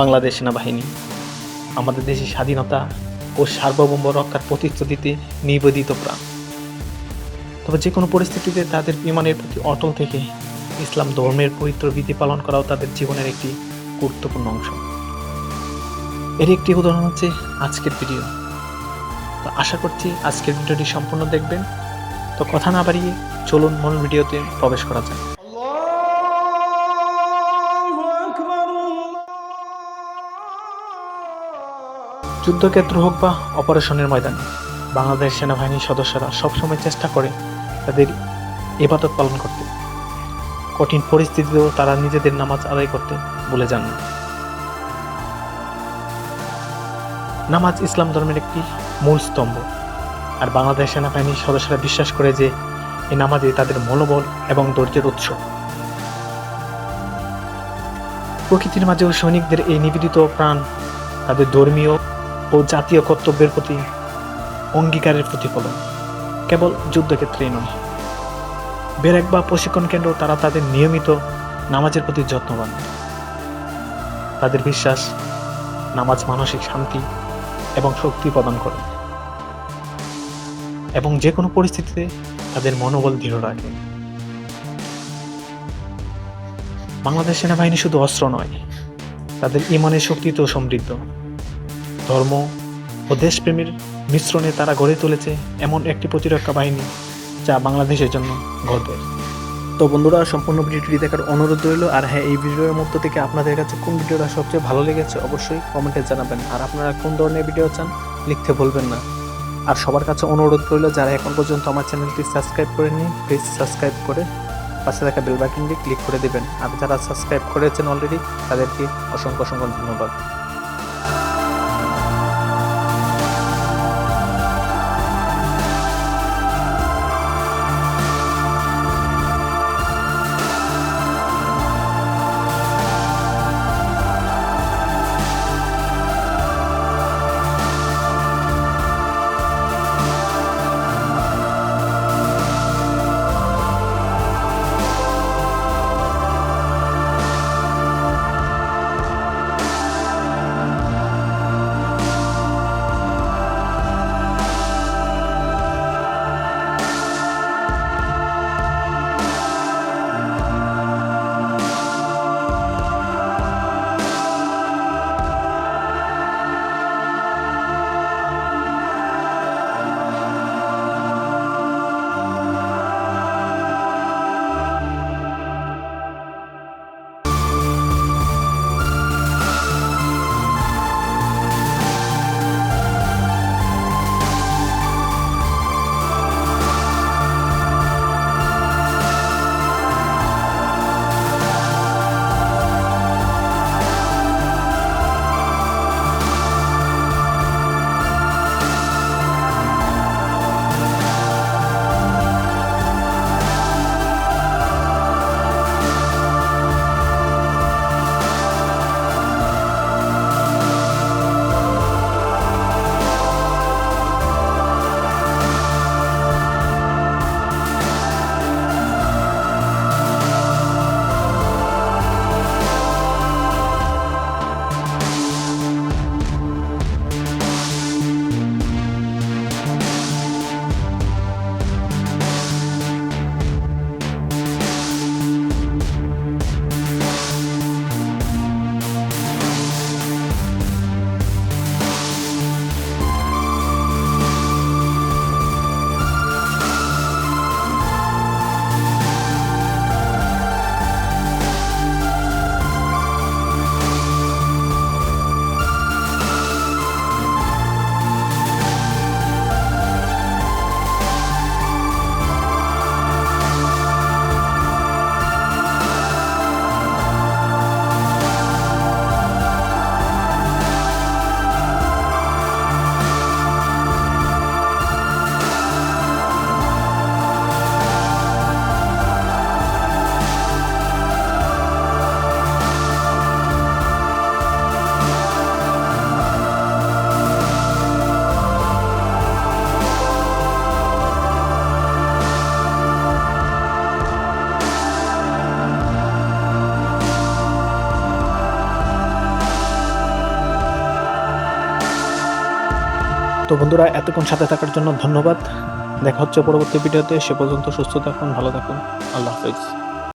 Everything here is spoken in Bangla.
বাংলাদেশ সেনাবাহিনী। আমাদের দেশের স্বাধীনতা ও সার্বভৌম রক্ষার প্রতিশ্রুতিতে নিবেদিত প্রাণ। তবে যে কোনো পরিস্থিতিতে তাদের বিমানের প্রতি অটল থেকে ইসলাম ধর্মের পবিত্র বিধি পালন করাও তাদের জীবনের একটি গুরুত্বপূর্ণ অংশ। এর একটি উদাহরণ হচ্ছে আজকের ভিডিও। তো আশা করছি আজকের ভিডিওটি সম্পূর্ণ দেখবেন। তো কথা না বাড়িয়ে চলুন মূল ভিডিওতে প্রবেশ করা যাক। যুদ্ধক্ষেত্র হোক বা অপারেশনের ময়দানে, বাংলাদেশ সেনাবাহিনীর সদস্যরা সবসময় চেষ্টা করে তাদের ইবাদত পালন করতে। কঠিন পরিস্থিতিতেও তারা নিজেদের নামাজ আদায় করতে বলে যান নামাজ ইসলাম ধর্মের একটি মূল স্তম্ভ। আর বাংলাদেশ সেনাবাহিনীর সদস্যরা বিশ্বাস করে যে এই নামাজে তাদের মনোবল এবং ধৈর্যের উৎস। প্রকৃতির মাঝেও সৈনিকদের এই নিবেদিত প্রাণ তাদের ধর্মীয় ও জাতীয় কর্তব্যের প্রতি অঙ্গীকারের প্রতিফলন। কেবল যুদ্ধক্ষেত্রেই নয়। বেরেক বা প্রশিক্ষণ কেন্দ্র তারা তাদের নিয়মিত নামাজের প্রতি যত্নবান। তাদের বিশ্বাস, নামাজ মানসিক শান্তি এবং শক্তি প্রদান করে। এবং যে কোনো পরিস্থিতিতে তাদের মনোবল দৃঢ় রাখে। বাংলাদেশ সেনাবাহিনী শুধু অস্ত্র নয়, তাদের ইমানের শক্তিতেও সমৃদ্ধ। ধর্ম ও দেশপ্রেমীর মিশ্রণে তারা গড়ে তুলেছে এমন একটি প্রতিরক্ষা বাহিনী যা বাংলাদেশের জন্য গর্বের। তো বন্ধুরা, সম্পূর্ণ ভিডিওটি দেখার অনুরোধ রইল। আর হ্যাঁ এই ভিডিওর মধ্য থেকে আপনাদের কাছে কোন ভিডিওটা সবচেয়ে ভালো লেগেছে অবশ্যই কমেন্টে জানাবেন। আর আপনারা কোন ধরনের ভিডিও চান লিখতে ভুলবেন না। আর সবার কাছে অনুরোধ রইল, যারা এখন পর্যন্ত আমার চ্যানেলটি সাবস্ক্রাইব করেননি, প্লিজ সাবস্ক্রাইব করে পাশে থাকা বেল বাটনটি ক্লিক করে দেবেন। আর যারা সাবস্ক্রাইব করেছেন অলরেডি, তাদেরকে অসংখ্য অসংখ্য ধন্যবাদ। তো বন্ধুরা, এতক্ষণ সাথে থাকার জন্য ধন্যবাদ। দেখা হচ্ছে পরবর্তী ভিডিওতে। সে পর্যন্ত সুস্থ থাকুন, ভালো থাকুন। আল্লাহ হাফেজ।